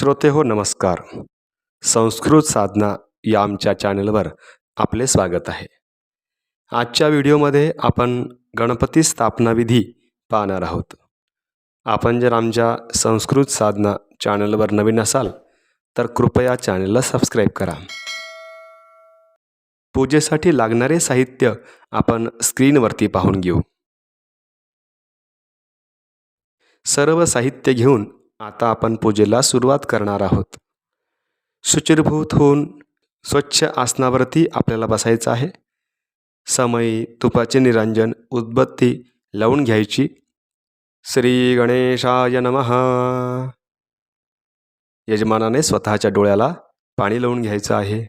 श्रोते हो नमस्कार. संस्कृत साधना या आमच्या चॅनलवर आपले स्वागत आहे. आजच्या व्हिडिओमध्ये आपण गणपती स्थापना विधी पाहणार आहोत. आपण जर आमच्या संस्कृत साधना चॅनलवर नवीन असाल तर कृपया चॅनलला सबस्क्राईब करा. पूजेसाठी लागणारे साहित्य आपण स्क्रीनवरती पाहून घेऊ. सर्व साहित्य घेऊन आता आपण पूजेला सुरुवात करणार आहोत. शुचिरभूत होऊन स्वच्छ आसनावरती आपल्याला बसायचं आहे. समयी तुपाचे निरंजन उदबत्ती लावून घ्यायची. श्री गणेशाय नमः. यजमानाने स्वतःच्या डोळ्याला पाणी लावून घ्यायचं आहे.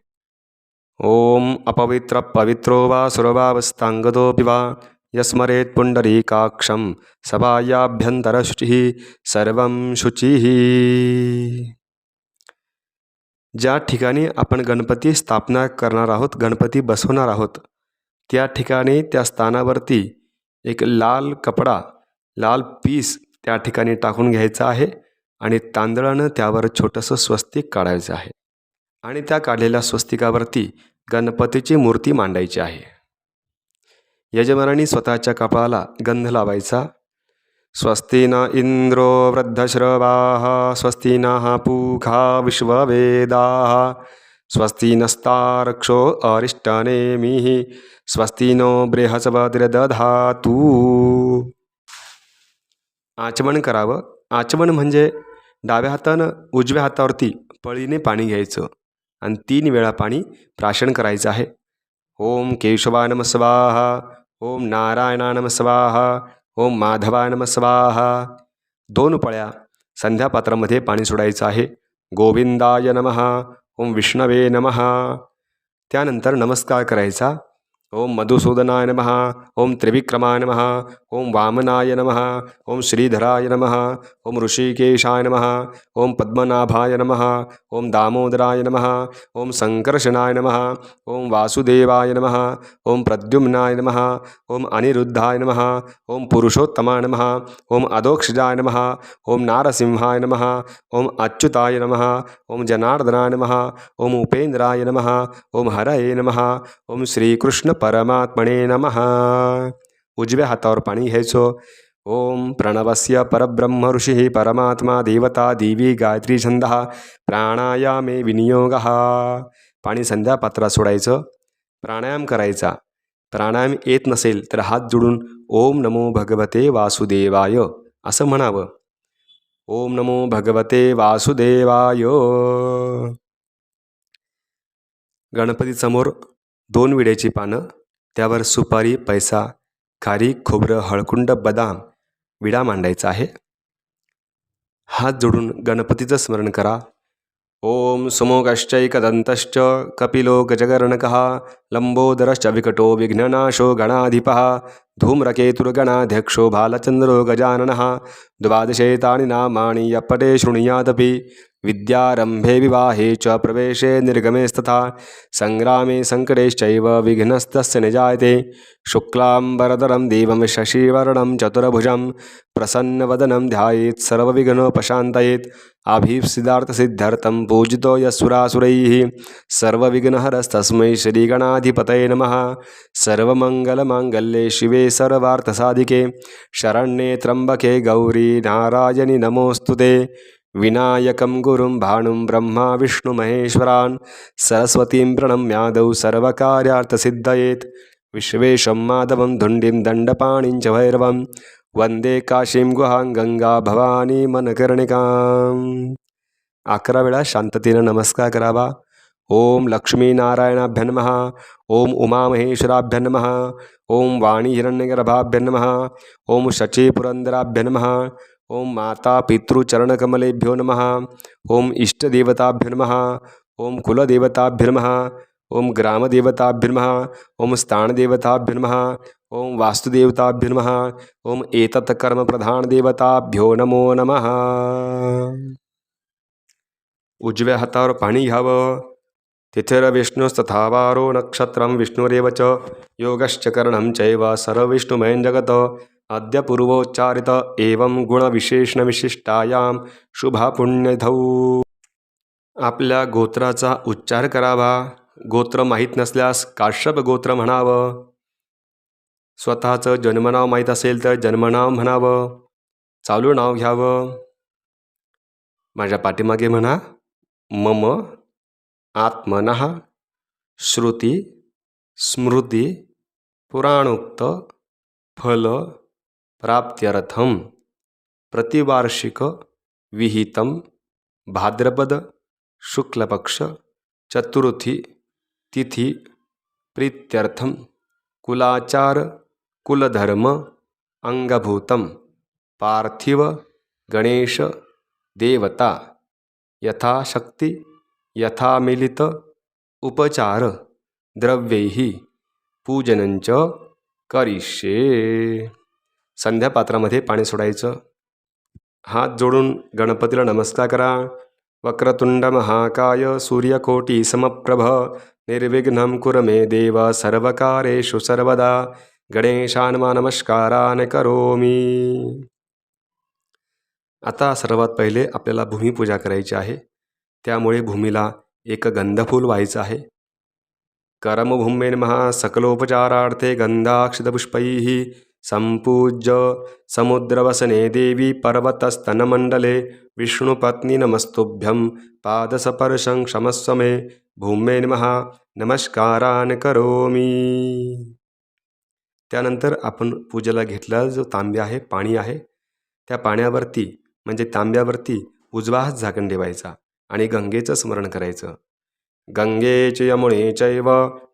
ओम अपवित्र पवित्रो वा सुरवावस्तांगदो वा यस्मरेत पुण्डरीकाक्षं सभायाभ्यंतरशुचिः सर्वं शुचिः। ज्या ठिकाणी आपण गणपती स्थापना करणार आहोत गणपती बसवणार आहोत त्या ठिकाणी त्या स्थानावरती एक लाल कपडा लाल पीस त्या ठिकाणी टाकून घ्यायचा आहे आणि तांदळानं त्यावर छोटंसं स्वस्तिक काढायचं आहे आणि त्या काढलेल्या स्वस्तिकावरती गणपतीची मूर्ती मांडायची आहे. यजमानाने स्वतःच्या कपाळाला गंध लावायचा. स्वस्ति न इंद्रो वृद्धश्रवा स्वस्ति नः पूखा विश्ववेदाः स्वस्ति नस्तारक्षो अरिष्टनेमिः स्वस्ति नो बृहस्पतिर्दधातु। आचमन करावं. आचमन म्हणजे डाव्या हातानं उजव्या हातावरती पळीने पाणी घ्यायचं आणि तीन वेळा पाणी प्राशन करायचं आहे. ओम केशवाय स्वाहा ओम नारायणा नम स्वाहा ओम माधवाय नमस्वाहा दोन पळ्या संध्यापात्रामध्ये पाणी सोडायचं आहे. गोविंदाय नमः ओम विष्णवे नमः. त्यानंतर नमस्कार करायचा. ओम मधुसूदनाय नमः ओम त्रिविक्रमाय नमः ओम वामनाय नमः ओम श्रीधराय नमः ओम ऋषिकेशाय नमः ओम पद्मनाभाय नमः ओम दामोदराय नमः ओम संकर्षणाय नमः ओम वासुदेवाय नमः ओम प्रद्युम्नाय नमः ओम अनिरुद्धाय नमः ओम पुरुषोत्तमाय नमः ओम अधोक्षजाय नमः ओम नारसिंहाय नमः ओम अच्युताय नमः ओम जनार्दनाय नमः ओम उपेन्द्राय नमः ओम हरये नमः ओम श्रीकृष्ण परमात्मने नमः। उजव्या हातावर पाणी घ्यायचं ओम प्रणवस्य परब्रह्म ऋषी परमात्मा देवता देवी गायत्री छंद प्राणायामे विनियोग। पाणी संध्यापात्रात सोडायचं। प्राणायाम करायचा। प्राणायाम येत नसेल तर हात जोडून ओम नमो भगवते वासुदेवाय असं म्हणावं। ओम नमो भगवते वासुदेवाय। गणपतीसमोर दोन विड्याची पानं त्यावर सुपारी पैसा खारी खोबरं हळकुंड बदाम विडा मांडायचा आहे. हात जोडून गणपतीचं स्मरण करा. ओम सुमोगश्चैकदन्तश्च कपिलो गजगर्णकः लंबोदरश्च विकटो विघ्ननाशो गणाधिपः धूम्रकेतुर्गणाध्यक्षो बालचन्द्रो गजाननः द्वादशेतानि नामानि यपटे शृणुयादपि विद्यारम्भे विवाहे च प्रवेशे निर्गमेस्तथा सङ्ग्रामे सङ्कटेश्चैव विघ्नस्तस्य निजायते शुक्लाम्बरधरं देवं शशिवर्णं चतुर्भुजं प्रसन्नवदनं ध्यायेत् सर्वविघ्नोपशान्तयेत् अभीप्सिदार्थसिद्ध्यर्थं पूजितो यस्सुरासुरैः सर्वविघ्नहरस्तस्मै श्रीगणाधिपतये नमः सर्वमङ्गलमाङ्गल्ये शिवे सर्वार्थसाधिके शरण्ये त्र्यम्बके गौरी नारायणि नमोऽस्तु ते विनायकं गुरुं भानुं ब्रह्मा विष्णुमहेश्वरान् सरस्वतीं प्रणम्यादौ सर्वकार्यार्थसिद्धयेत् विश्वेशं माधवं धुण्डिं दण्डपाणिं च भैरवं वंदे काशीं गुहां गंगा भवानी मनकर्णिकां अकरा वेळा शांततेनं नमस्कार करावा ओम लक्ष्मीनारायणाभ्य नमः ओम उमामहेश्वराभ्य नमः ओम वाणी हिरण्यगर्भाभ्य नमः ओम शचीपुरन्दराभ्य नमः ओम माता पितृचरणकमलेभ्यो नमः ओम इष्टदेवताभ्य नमः ओम कुलदेवताभ्य नमः ओम ग्रामदेवताभ्य नमः ओम स्थानदेवताभ्य नमः ओम वास्तुदेवताभ्य नमः ओम एतत् कर्मप्रधानदेवताभ्यो नमो नमः उजव्या हातावर पाणी घ्यावं तिथिर्विष्णुस्तथा वारो नक्षत्रं विष्णुरेव च। योगश्च करणं चैव सर्वविष्णुमयं जगत् अद्य पूर्वोच्चारित एवं गुणविशेषणविशिष्टायां शुभापुण्यधौ। आपल्या गोत्राचा उच्चार करावा। गोत्र माहीत नसल्यास काश्यप गोत्र म्हणावं। स्वतःचं जन्मनाव माहीत असेल तर जन्मनाव म्हणावं। चालू नाव घ्यावं। माझ्या पाठीमागे म्हणा मम आत्मनः श्रुती स्मृती पुराणोक्त फल प्राप्त्यर्थम प्रतिवार्षिक विहितम भाद्रपद शुक्लपक्ष चतुर्थी तिथी प्रीत्यर्थम कुलाचार कुलधर्म अंगभूतम पार्थिव गणेश देवता यथाशक्ती यथामिलित उपचार द्रव्यैः पूजनंच करिष्ये। संध्यापात्रामध्ये पाणी सोडायचं। हात जोडून गणपतीला नमस्कार करा। वक्रतुंड महाकाय सूर्यकोटी समप्रभ। निर्विघ्नं कुर मे देव सर्वकारेषु सर्वदा। गणेशानमा नमस्कारान करोमी। आता सर्वात पहिले आपल्याला भूमिपूजा करायची आहे। त्यामुळे भूमीला एक गंधफूल व्हायचं आहे. करमभूमेन महा सकलोपचारार्थे गंधाक्षतपुष्पैः संपूज्य समुद्रवसने देवी पर्वतस्तनमण्डले विष्णुपत्नी नमस्तुभ्यं पादसपर्शं क्षमस्व मे भूमे नमः नमस्कारान करोमी. त्यानंतर आपण पूजेला घेतला जो तांब्या आहे पाणी आहे त्या पाण्यावरती म्हणजे तांब्यावरती उजवा हात झाकण ठेवायचा. आणि गंगेचं स्मरण करायचं. गंगे यमुने चैव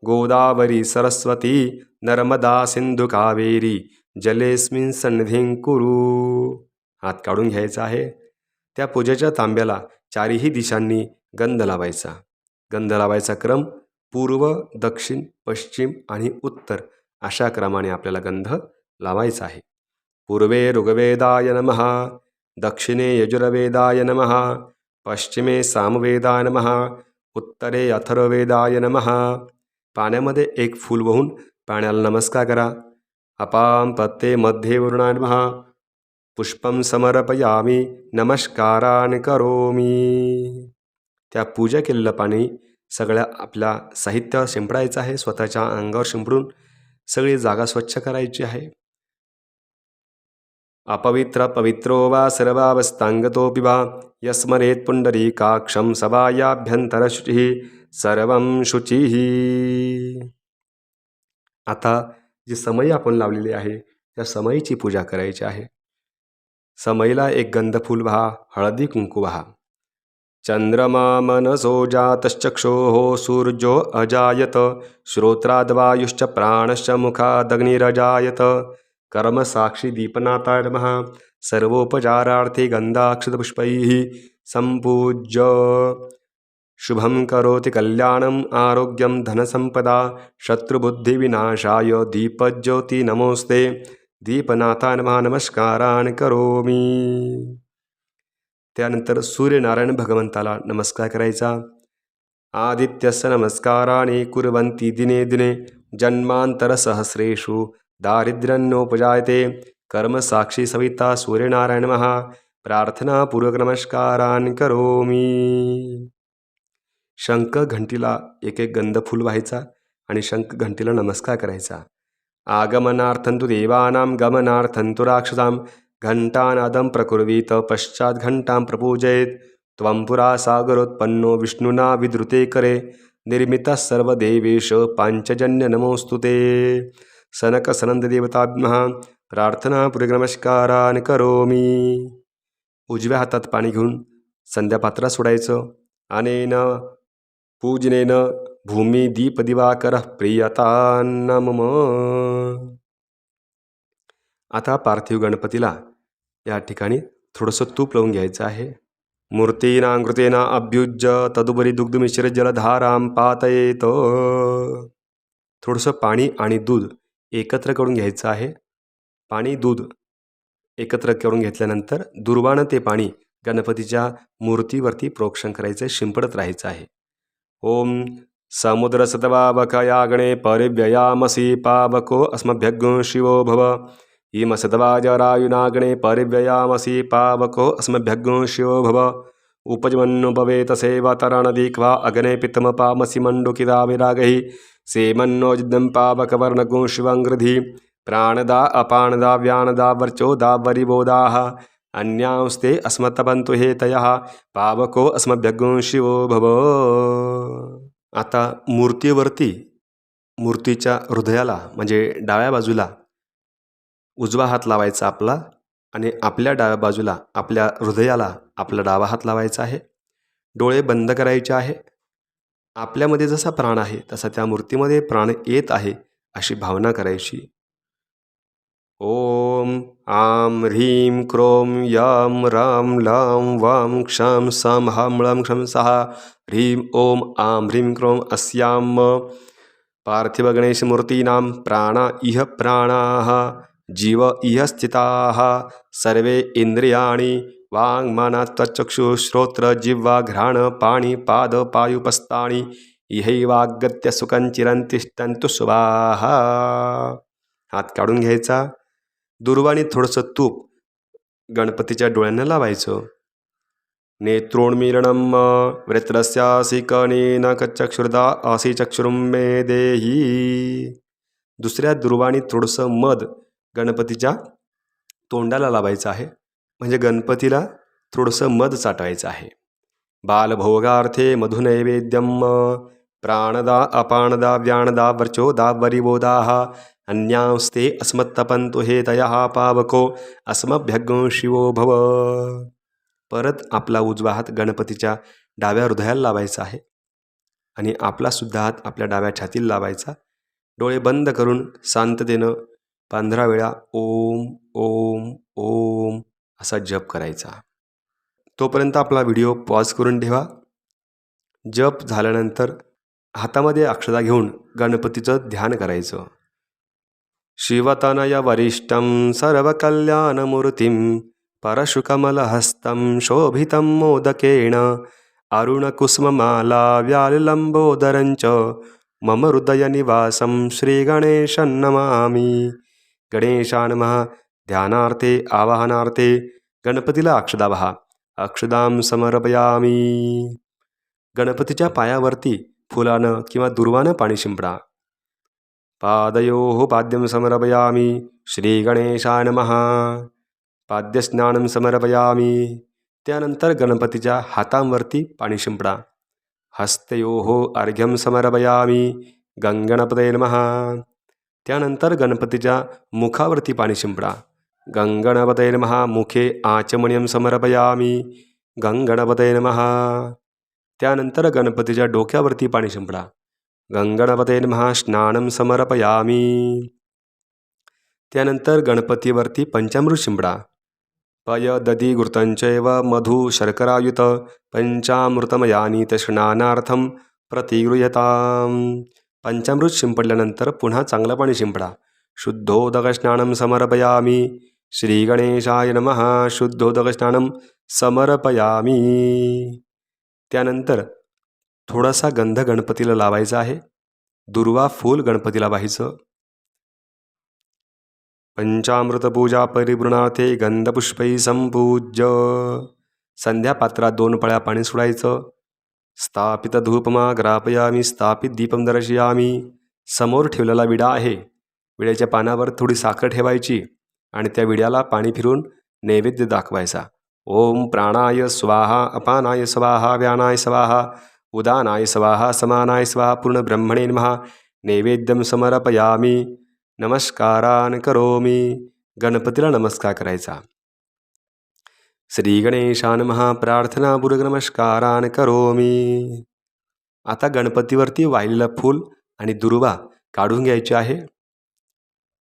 गोदावरी सरस्वती नर्मदा सिंधू कावेरी जलेस्मिन सन्निधिं कुरु। हात काढून घ्यायचा आहे. त्या पूजेच्या तांब्याला चारही दिशांनी गंध लावायचा. गंध लावायचा क्रम पूर्व दक्षिण पश्चिम आणि उत्तर अशा क्रमाने आपल्याला गंध लावायचा आहे. पूर्वे ऋग्वेदाय नमः दक्षिणे यजुर्वेदाय नमः पश्चिमे सामवेदाय नमः उत्तरे अथर्ववेदाय नमः। पाण्यामध्ये एक फूल वाहून पाण्याला नमस्कार करा। अपाम पत्ते मध्ये वरुणाय नमः। पुष्पं समर्पयामी नमस्कारान करोमी। त्या पूजा केलेलं पाणी सगळ्या आपल्या साहित्यावर शिंपडायचं आहे स्वतःच्या अंगावर शिंपडून सगळी जागा स्वच्छ करायची आहे. अपवित्र पवित्रो वा सर्वावस्थाङ्गतोऽपि वा यस्मरेत् पुण्डरीकाक्षं सभायाभ्यन्तरशुचिः सर्वं शुचिः। आता जी समय आपण लावलेली आहे त्या समयीची पूजा करायची आहे. समईला एक गंधफूल व्हा हळदी कुंकू व्हा. चंद्रमा मनसो जातश्चक्षोः सूर्यो अजायत श्रोत्राद्वायुश्च प्राणश्च मुखादग्निरजायत. कर्मसाक्षी दीपनाथाय नमः। सर्वोपचारार्थे गन्धाक्षतपुष्पैः सम्पूज्य। शुभं करोति कल्याणम् आरोग्यं धनसम्पदा शत्रुबुद्धिविनाशाय दीपज्योति नमोस्ते। दीपनाथा नमः नमस्कारान करोमी। त्यानंतर सूर्यनारायण भगवंताला नमस्कार करायचा। आदित्यस्य नमस्काराने कुर्वन्ति दिने दिने। जन्मान्तरसहस्रेषु दारिद्र्यन्नोपजायते। कर्मसाक्षी सविता सूर्यनारायण महा प्रार्थनापूर्वक नमस्कारान करोमी। शंख घंटीला एक एक गंधफूल व्हायचा आणि शंख घंटीला नमस्कार करायचा. आगमनार्थंतु देवानां गमनार्थंतु राक्षसाम घंटानादम प्रकुर्वीत पश्चात घंटां प्रपूजयेत। त्वंपुरा सागरोत्पन्नो विष्णुना विद्रुते करे। निर्मितः सर्वदेवेश पाञ्चजन्य नमोस्तुते सनक सनंद देवताभ्यः प्रार्थना नमस्कारान करोमी। उजव्या हातात पाणी घेऊन संध्यापात्रा सोडायचं. अनेन पूजनेन भूमी दीप दिवाकर प्रियता मम आता पार्थिव गणपतीला या ठिकाणी थोडंसं तूप लावून घ्यायचं आहे. मूर्तीनाकृतेना अभ्युज्य तदुपरी दुग्धमिश्र जलधाराम पातयेत. थोडंसं पाणी आणि दूध एकत्र करून घ्यायचं आहे. पाणी दूध एकत्र करून घेतल्यानंतर दुर्वानं ते पाणी गणपतीच्या मूर्तीवरती प्रोक्षण करायचं शिंपडत राहायचं आहे. ओम समुद्र सतवाबकयागणे परिव्ययामसी पावको अस्मभ्यग् शिवो भव। इमसतवाजरायुनागणे परिव्ययामसि पावको अस्मभ्यग् शिवो भव। उपजमन्नु भवेत अग्ने पितमपामसि मण्डुकिता विरागैः सेमन्नोजिदं पावकवर्णगुं शिवङ्घ्रिधि प्राणदा अपानदा व्यानदा वर्चोदा वरिबोधाः अन्यांस्ते अस्मत्तपंतु हेतयः पावको अस्मभ्यगुं शिवो भव। आता मूर्तीवरती मूर्तीच्या हृदयाला म्हणजे डाव्या बाजूला उजवा हात लावायचा आपला आणि आपल्या डाव्या बाजूला आपल्या हृदयाला आपला डावा हात लावायचा आहे. डोळे बंद करायचे आहे. आपल्यामध्ये जसा प्राण आहे तसा त्या मूर्तीमध्ये प्राण येत आहे अशी भावना करायची. ओम आम ह्रीं क्रोम याम राम लाम वाम क्षाम साम हाम ळम क्षम सहा ह्रीं ओम आम ह्रीं क्रोम अस्याम पार्थिवगणेशमूर्तीनां प्राणा इह प्राणाः जीव इह स्थिताः सर्वे इन्द्रियाणि वाङ्मनत्वचक्षुश्रोत्र जिह्वा घ्राण पाणी पाद पायुपस्तानि इहैवागत्य सुखं चिरंतिष्ठंतु स्वाहा हात काढून घ्यायचा. दुर्वाणी थोडंसं तूप गणपतीच्या डोळ्यांना लावायचं. नेत्रोन्मीलनं वृत्रस्यासि कणेन न आसी चक्षुरुं मे देही। दुसऱ्या दुर्वाणी थोडंसं मध गणपतीच्या तोंडाला लावायचं आहे. म्हणजे गणपतीला थोडंसं मध चाटायचं आहे. बालभोगार्थे मधुनैवेद्यम प्राणदा अपाणदा व्याणदा वर्चोदा वरिबोधाः अन्यांस्ते अस्मत्तपंतु हे तया पावको अस्मभ्यग्न शिवो भव। परत आपला उजवा हात गणपतीच्या डाव्या हृदयाला लावायचा आहे. आणि आपला सुद्धा हात आपल्या डाव्या छातीला लावायचा. डोळे बंद करून शांततेनं पंधरा वेळा ओम ओम ओम असा जप करायचा. तोपर्यंत आपला व्हिडिओ पॉज करून ठेवा. जप झाल्यानंतर हातामध्ये अक्षता घेऊन गणपतीचं ध्यान करायचं. शिवतनय वरिष्ठं सर्वकल्याणमूर्तिं परशुकमलहस्तं शोभितं मोदकेण अरुणकुसुममाला च मम हृदयनिवासं श्रीगणेशं नमामि. गणेशा ध्यानार्थे आवाहनार्थे गणपतीला अक्षदा व्हा अक्षदां समर्पयामी. गणपतीच्या पायावरती फुलानं किंवा दुर्वानं पाणी शिंपडा. पादयोः पाद्यं समर्पयामि. श्रीगणेशाय महा पाद्यस्नानं समर्पयामी. त्यानंतर गणपतीच्या हातांवरती पाणी शिंपडा. हस्तयोः अर्घ्यं समर्पयामी. गंगणपते नमः. त्यानंतर गणपतीच्या मुखावरती पाणी शिंपडा. गंगणपते नमः मुखे आचमण्यं समर्पयामी गंगणपते नमः त्यानंतर गणपतीच्या डोक्यावरती पाणी शिंपडा गंगणपते नमः स्नानं समर्पयामी त्यानंतर गणपतीवरती पंचामृत शिंपडा पय दधी घृतंचैव मधु शर्करायुत पंचामृतमयानी स्नानार्थं प्रतिगृह्यताम पंचामृत शिंपडल्यानंतर पुन्हा चांगलं पाणी शिंपडा शुद्धोदकस्नानं समर्पयामी श्रीगणेशाय नम शुद्धोदकस्नानं समर्पयामी. त्यानंतर थोडासा गंध गणपतीला लावायचा आहे. दुर्वा फूल गणपतीला वाहायचं पंचामृतपूजा परिवृणार्थे गंधपुष्पै संपूज्य. संध्यापात्रात दोन पळ्या पाणी सोडायचं. स्थापित धूपमा ग्रापयामी स्थापित दीपम दर्शयामी. समोर ठेवलेला विडा आहे. विड्याच्या पानावर थोडी साखर ठेवायची. आणि त्या विड्याला पाणी फिरून नैवेद्य दाखवायचा. ओम प्राणाय स्वाहा अपानाय स्वाहा व्यानाय स्वाहा उदानाय स्वाहा समानाय स्वाहा पूर्ण ब्रह्मणे महा नैवेद्यम समर्पयामी। नमस्कारान करोमी। गणपतीला नमस्कार करायचा. श्री गणेशान महा नमस्कारान करोमी। आता गणपतीवरती वाहिलेलं फूल आणि दुर्वा काढून घ्यायची आहे.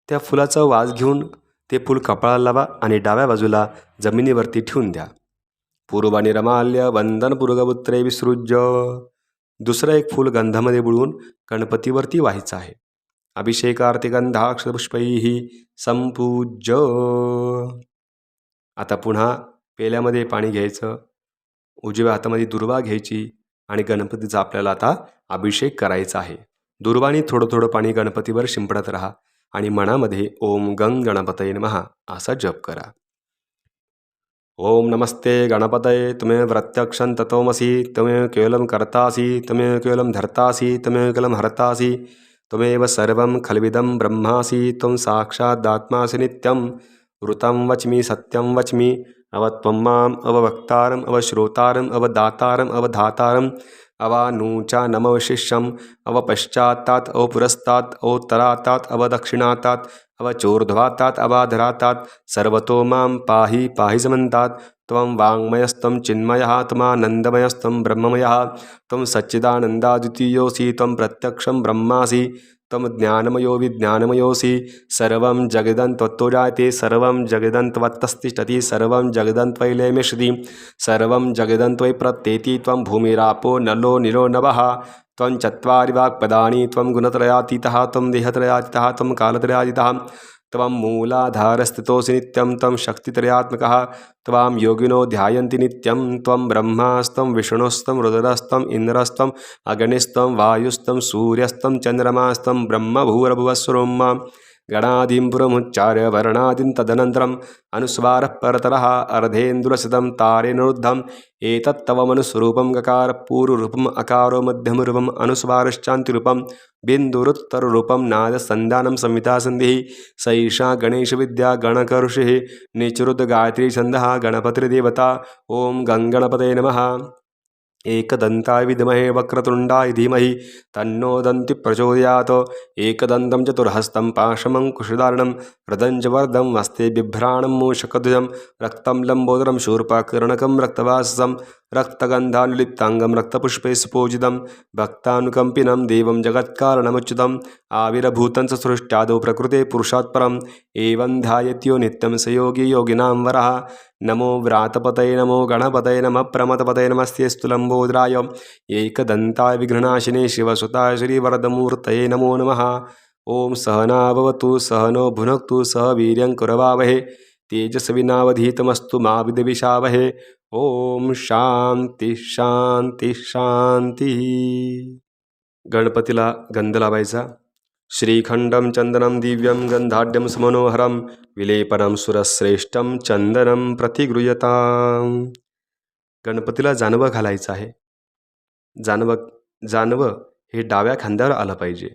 त्या फुलाचा वास घेऊन ते फूल कपाळाला लावा आणि डाव्या बाजूला जमिनीवरती ठेवून द्या. पूर्वानी रमाल्य वंदनपूर्वपुत्रे विसृज्य. दुसरं एक फूल गंधामध्ये बुडवून गणपतीवरती व्हायचं आहे. अभिषेकार्थे गंधाक्षपुष्पैही संपूज्य. आता पुन्हा पेल्यामध्ये पाणी घ्यायचं. उजव्या हातामध्ये दुर्वा घ्यायची आणि गणपतीचा आपल्याला आता अभिषेक करायचा आहे. दुर्वानी थोडं थोडं पाणी गणपतीवर शिंपडत राहा. आणि मनामध्ये ओम गंग गणपतये महा असा जप करा. ओम नमस्ते गणपतये त्वमेव प्रत्यक्षं तत्त्वमसि त्वमेव केवलं कर्तासी त्वमेव केवलं धर्तासि त्वमेव केवलं हर्तासि त्वमेव सर्वं खलविदं ब्रह्मासि त्वं साक्षादात्मासि नित्यं ऋतं वच्मि सत्यं वच्मि अव त्वं माम् अववक्तारम् अवश्रोतारम् अवदातारम् अवानूचा नमवशिष्यम अवपश्चात्तात् अवपुरस्तात अवतरातात अवदक्षिणातात अवचोर्ध्वातात अवाधरातात सर्वतो मां पाहि पाहि समन्तात्। त्वं वाङ्मयस्त्वं चिन्मयः त्वमानन्दमयस्त्वं ब्रह्ममयः त्वं सच्चिदानन्दाद्वितीयोऽसि त्वं प्रत्यक्षं ब्रह्मासि। त्वं ज्ञानमयो विज्ञानमयोऽसि। सर्वं जगदन्त्वत्तो जायते सर्वं जगदन्त्वत्तस्तिष्ठति सर्वं जगदन्त्वैलेमिषति सर्वं जगदन्त्वयि प्रत्येति त्वं भूमिरापो नलो निलो नवः। त्वं चत्वारि वाक्पदानि त्वं गुणत्रयातीतः त्वं देहत्रयातितः त्वं कालत्रयातीतः। त्वं मूलाधारस्थितोऽसि नित्यं त्वं शक्तित्रयात्मकः त्वां योगिनो ध्यायन्ति नित्यं त्वं ब्रह्मास्तं विष्णुस्तं रुद्रस्तम् इन्द्रस्तम् अग्निस्तं वायुस्तं सूर्यस्तं चन्द्रमास्तं ब्रह्मभूरभुवस्वरुमां गणादिं पुरमुच्चार्य वर्णादिं तदनन्तरम् अनुस्वारः परतरः अर्धेन्दुरशतं तारेनरुद्धम् एतत्तव मनुस्वरूपं गकार पूर्वरूपम् अकारो मध्यमरूपम् अनुस्वारश्चान्तिरूपं बिन्दुरुत्तररूपं नादसन्धानं संहितासन्धिः सैषा गणेशविद्या गणकऋषिः निचरुद्गायत्री छन्दः गणपतिर्देवता ॐ गङ्गणपतये नमः एकदन्ताय विद्महे वक्रतुण्डाय धीमहि तन्नो दन्ति प्रचोदयात्। एकदन्तं चतुर्हस्तं पाशमङ्कुशधारणं हृदं च वर्धं हस्ते बिभ्राणं मूषकध्वजं। रक्तं लम्बोदरं शूर्पकर्णकं रक्तवासं रक्तगन्धानुलिप्ताङ्गं रक्तपुष्पे सुपूजितं। भक्तानुकम्पिनं देवं जगत्कारणमुच्युतम् आविर्भूतं च सृष्ट्यादौ प्रकृते पुरुषात् परम् एवं ध्यायत्यो नित्यं स योगी योगिनां वरः नमो व्रातपतये नमो गणपतये नमः प्रमथपतये नमस्ते स्तुलम्बोदराय एकदन्ताय विघ्ननाशिने शिवसुताय श्रीवरदमूर्तये नमो नमः। ॐ सहनाववतु सहनो भुनक्तु सह वीर्यङ्कुरवावहे तेजस्विनावधीतमस्तु मा विद्विषावहे। ॐ शांती शांती शांती गणपतीला गंध लावायचा श्रीखंडं चंदनं दिव्यं गंधाढ्यं सुमनोहरं विलेपनं सुरश्रेष्ठं चन्दनं प्रतिगृह्यतां गणपतीला जानवं घालायचं आहे. जानवं जानवं हे डाव्या खांद्यावर आलं पाहिजे.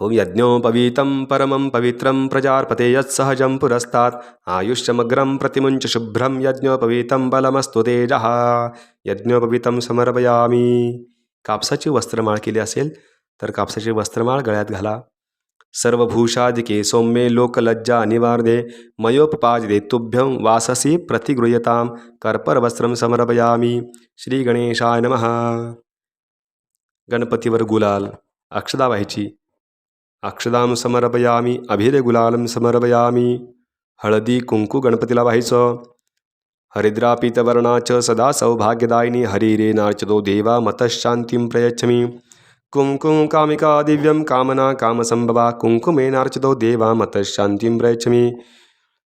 होम यज्ञोपवीतं परमं पवित्रं प्रजार्पते यत्सहजं पुरस्तात्। आयुष्यमग्रं प्रतिमुञ्च शुभ्रं यज्ञोपवीतं बलमस्तु तेजः। यज्ञोपवीतं समर्पयामी। कापसाची वस्त्रमाळ केली असेल तर कापसाचे वस्त्रमाळ गळ्यात घाला. सर्वभूषादिके सौम्ये लोकलज्जा अनिवार्ये मयोपपाजदे तुभ्यं वाससी प्रतिगृह्यतां कर्परवस्त्रं समर्पयामी. श्री गणेशाय नमः गणपतीवर गुलाल अक्षदा व्हायची अक्षदाम समर्पयामी अभिरे गुलालम समर्पयामी. हळदी कुंकू गणपतीला व्हायचं च सदा सौभाग्यदायिनी हरिरे नार्चतो देवा मतशांतीं प्रयच्छमी. कुंकुम कामिका दिव्यं कामना कामसम्भवा कुंकुमेनार्चितो देवा मतशांतीं प्रयच्छमि।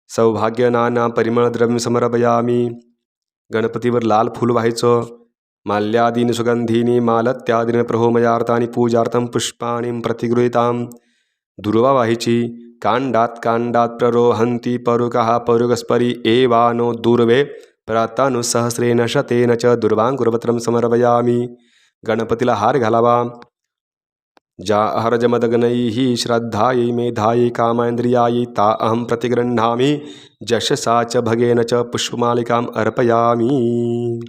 सौभाग्य नाना परिमळद्रव्यं समर्पयामी। गणपतीवर लाल फूल व्हायचं माल्यादीनि सुगंधीनी मालत्यादीन प्रहोमयार्थानि पूजार्थं पुष्पाणी प्रतिगृहीतां दुर्वा वाहिची कांडात कांडात प्ररोहंती परुकः परुगस्परी एवानो दुर्वे प्रातानुसहस्रेण शतेन च दुर्वाङ्कुरपत्रं समर्पयामि। गणपतीला हार घालावा. ज्या हरजमदगनैः श्रद्धायै मेधायै कामेन्द्रियायै ता अहं प्रतिगृह्णामि. जशसा च भगेन च पुष्पमालिकाम् अर्पयामी.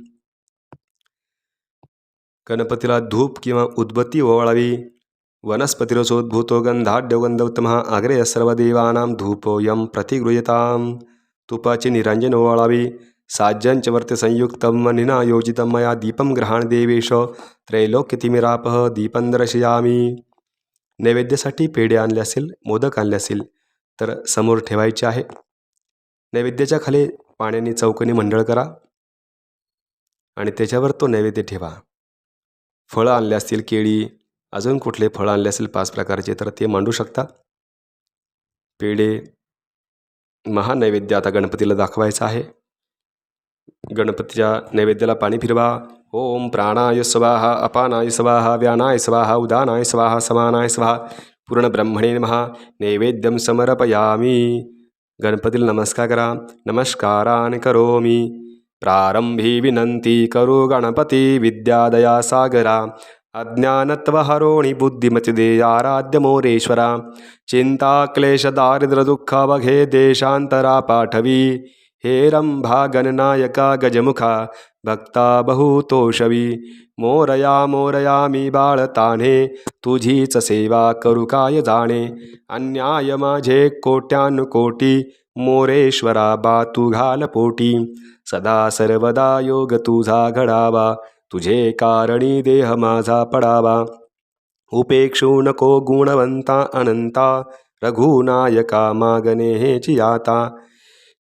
गणपतीला धूप किंवा उद्बत्ती ओवाळावी. वनस्पतिरसोद्भूतो गंधाढ्यो गंधोत्तमः अग्रे सर्वदेवानां धूपोऽयं प्रतिगृह्यतां तुपाची निरांजन ओवाळावी. साज्यंच वर्त संयुक्तं वनिना योजितं मया दीपं ग्रहाण देवेश। त्रैलोक्यतिमिरापः दीपं दर्शयामी। नैवेद्यासाठी पेढे आणले असेल मोदक आणले असेल तर समोर ठेवायचे आहे. नैवेद्याच्या खाली पाण्याने चौकनी मंडळ करा आणि त्याच्यावर तो नैवेद्य ठेवा. फळं आणले असतील केळी अजून कुठले फळं आणले असेल पाच प्रकारचे तर ते मांडू शकता. पेढे महानैवेद्य आता गणपतीला दाखवायचं आहे. गणपतीच्या नैवेद्याला पाणी फिरवा. ओम प्राणाय स्वाहा अपानाय स्वाहा व्यानाय स्वाहा उदानाय स्वाहा समानाय स्वाहा. पूर्ण ब्रह्मणे महा नैवेद्यं समर्पयामी. गणपतीला नमस्कार करा. नमस्कारान करोमी. प्रारंभी विनंती करू गणपती विद्यादया सागरा. अज्ञानत्वहरोणि बुद्धिमतिदे आराध्य मोरेश्वरा. चिंता क्लेश दारिद्र्य दुःख देशांतरा पाठवी. हे रंभा गणनायका गजमुखा भक्ता बहुतोषवी मोरया मोरया मी बाळताने तुझीच सेवा करू काय जाणे अन्याय माझे कोट्यानुकोटी मोरेश्वरा बा तू घाल पोटी सदा सर्वदा योग तुझा घडावा तुझे कारणी देह माझा पडावा उपेक्षू नको गुणवंता अनंता रघुनायका मागणे हेची आता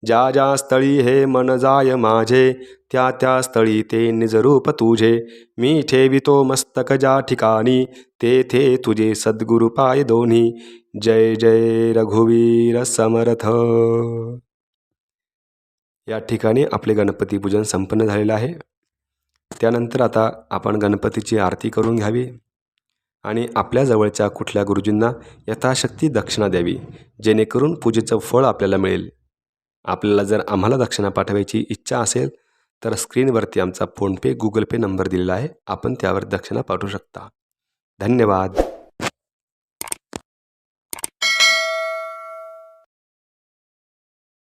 ज्या ज्या स्थळी हे मन जाय माझे त्या त्या स्थळी ते निजरूप तुझे. मी ठेवितो मस्तक ज्या ठिकाणी ते थे तुझे सद्गुरु पाय दोन्ही. जय जय रघुवीर समर्थ. या ठिकाणी आपले गणपती पूजन संपन्न झालेलं आहे. त्यानंतर आता आपण गणपतीची आरती करून घ्यावी आणि आपल्या जवळच्या कुठल्या गुरुजींना यथाशक्ती दक्षिणा द्यावी जेणेकरून पूजेचं फळ आपल्याला मिळेल. आपल्याला जर आम्हाला दक्षिणा पाठवायची इच्छा असेल तर स्क्रीनवरती आमचा फोनपे गुगल पे नंबर दिलेला आहे. आपण त्यावर दक्षिणा पाठवू शकता. धन्यवाद.